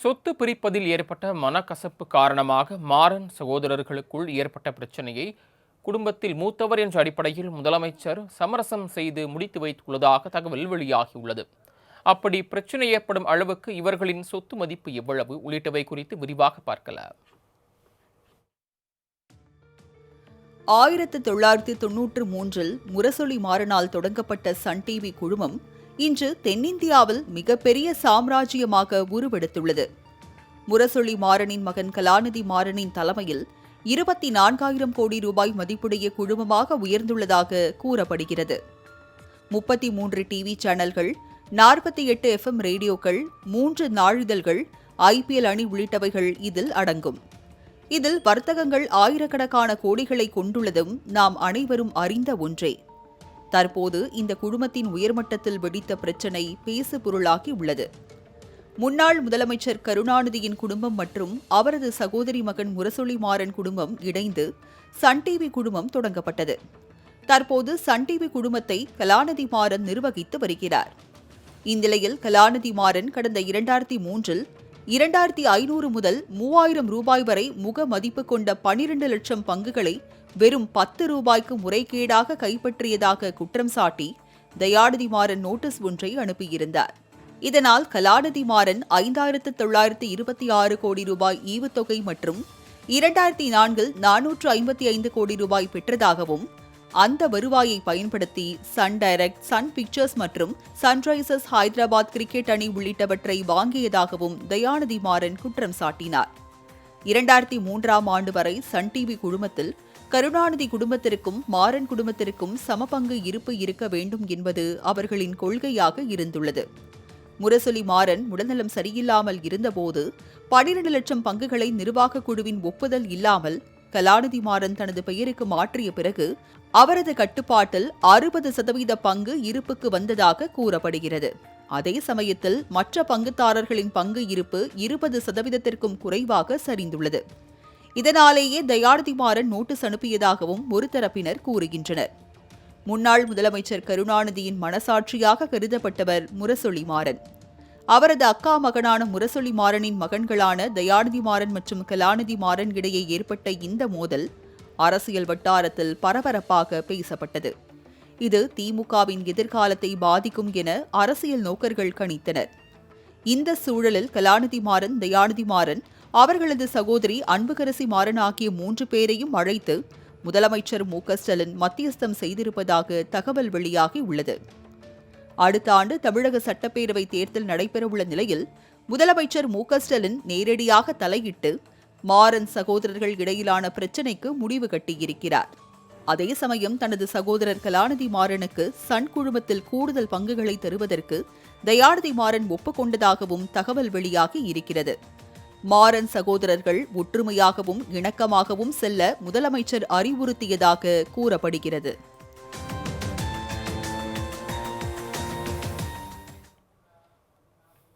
சொத்து பிரிப்பதில் ஏற்பட்ட மனக்கசப்பு காரணமாக மாறன் சகோதரர்களுக்குள் ஏற்பட்ட பிரச்சனையை குடும்பத்தில் மூத்தவர் என்ற அடிப்படையில் முதலமைச்சர் சமரசம் செய்து முடித்து வைத்துள்ளதாக தகவல் வெளியாகியுள்ளது. அப்படி பிரச்சனை ஏற்படும் அளவுக்கு இவர்களின் சொத்து மதிப்பு எவ்வளவு உள்ளிட்டவை குறித்து விரிவாக பார்க்கலாம். ஆயிரத்து தொள்ளாயிரத்து தொன்னூற்று மூன்றில் முரசொலி மாறனால் தொடங்கப்பட்ட சன் டிவி குழுமம் இன்று தென்னிந்தியாவில் மிகப்பெரிய சாம்ராஜ்யமாக உருவெடுத்துள்ளது. முரசொலி மாறனின் மகன் கலாநிதி மாறனின் தலைமையில் இருபத்தி நான்காயிரம் கோடி ரூபாய் மதிப்புடைய குழுமமாக உயர்ந்துள்ளதாக கூறப்படுகிறது. முப்பத்தி மூன்று டிவி சேனல்கள் நாற்பத்தி எட்டு எஃப்எம் ரேடியோக்கள் மூன்று நாளிதழ்கள் ஐபிஎல் அணி உள்ளிட்டவைகள் இதில் அடங்கும். இதில் வர்த்தகங்கள் ஆயிரக்கணக்கான கோடிகளை கொண்டுள்ளதும் நாம் அனைவரும் அறிந்த ஒன்றே. தற்போது இந்த குழுமத்தின் உயர்மட்டத்தில் வெடித்த பிரச்சினை பேசு பொருளாகி உள்ளது. முன்னாள் முதலமைச்சர் கருணாநிதியின் குடும்பம் மற்றும் அவரது சகோதரி மகன் முரசொலி மாறன் குடும்பம் இணைந்து சன் டிவி குழுமம் தொடங்கப்பட்டது. தற்போது சன் டிவி குழுமத்தை கலாநிதி மாறன் நிர்வகித்து வருகிறார். இந்நிலையில் கலாநிதி மாறன் கடந்த இரண்டாயிரத்தி மூன்றில் இரண்டாயிரத்தி ஐநூறு முதல் மூவாயிரம் ரூபாய் வரை முக மதிப்பு கொண்ட பனிரண்டு லட்சம் பங்குகளை வெறும் பத்து ரூபாய்க்கு முறைகேடாக கைப்பற்றியதாக குற்றம் சாட்டி தயாநிதி மாறன் நோட்டீஸ் ஒன்றை அனுப்பியிருந்தார். இதனால் கலாநிதி மாறன் ஐந்தாயிரத்து தொள்ளாயிரத்து இருபத்தி ஆறு கோடி ரூபாய் ஈவுத்தொகை மற்றும் இரண்டாயிரத்தி நான்கில் நானூற்று ஐம்பத்தி ஐந்து கோடி ரூபாய் பெற்றதாகவும் அந்த வருவாயை பயன்படுத்தி சன் டைரக்ட் சன் பிக்சர்ஸ் மற்றும் சன்ரைசர்ஸ் ஹைதராபாத் கிரிக்கெட் அணி உள்ளிட்டவற்றை வாங்கியதாகவும் தயாநிதி மாறன் குற்றம் சாட்டினார். இரண்டாயிரத்தி மூன்றாம் ஆண்டு வரை சன் டிவி குழுமத்தில் கருணாநிதி குடும்பத்திற்கும் மாறன் குடும்பத்திற்கும் சமபங்கு இருப்பு இருக்க வேண்டும் என்பது அவர்களின் கொள்கையாக இருந்துள்ளது. முரசொலி மாறன் உடல்நலம் சரியில்லாமல் இருந்தபோது பனிரெண்டு லட்சம் பங்குகளை நிர்வாகக் குழுவின் ஒப்புதல் இல்லாமல் கலாநிதி மாறன் தனது பெயருக்கு மாற்றிய பிறகு அவரது கட்டுப்பாட்டில் அறுபது சதவீத பங்கு இருப்புக்கு வந்ததாக கூறப்படுகிறது. அதே சமயத்தில் மற்ற பங்குதாரர்களின் பங்கு இருப்பு இருபது சதவீதத்திற்கும் குறைவாக சரிந்துள்ளது. இதனாலேயே தயாநிதி மாறன் நோட்டீஸ் அனுப்பியதாகவும் ஒரு தரப்பினர் கூறுகின்றனர். முன்னாள் முதலமைச்சர் கருணாநிதியின் மனசாட்சியாக கருதப்பட்டவர் முரசொலி மாறன் அவரது அக்கா மகனான முரசொலி மாறனின் மகன்களான தயாநிதி மாறன் மற்றும் கலாநிதி மாறன் இடையே ஏற்பட்ட இந்த மோதல் அரசியல் வட்டாரத்தில் பரபரப்பாக பேசப்பட்டது. இது திமுகவின் எதிர்காலத்தை பாதிக்கும் என அரசியல் நோக்கர்கள் கணித்தனர். இந்த சூழலில் கலாநிதி மாறன் தயாநிதி மாறன் அவர்களது சகோதரி அன்புகரசி மாறன் ஆகிய மூன்று பேரையும் அழைத்து முதலமைச்சர் மு. ஸ்டாலின் மத்தியஸ்தம் செய்திருப்பதாக தகவல் வெளியாகி உள்ளது. அடுத்த ஆண்டு தமிழக சட்டப்பேரவை தேர்தல் நடைபெறவுள்ள நிலையில் முதலமைச்சர் மு. ஸ்டாலின் நேரடியாக தலையிட்டு மாறன் சகோதரர்கள் இடையிலான பிரச்சினைக்கு முடிவு கட்டியிருக்கிறார். அதே சமயம் தனது சகோதரர் கலாநிதி மாறனுக்கு சன் குழுமத்தில் கூடுதல் பங்குகளை தருவதற்கு தயாநிதி மாறன் ஒப்புக்கொண்டதாகவும் தகவல் வெளியாகி இருக்கிறது. மாறன் சகோதரர்கள் ஒற்றுமையாகவும் இணக்கமாகவும் செல்ல முதலமைச்சர் அறிவுறுத்தியதாக கூறப்படுகிறது.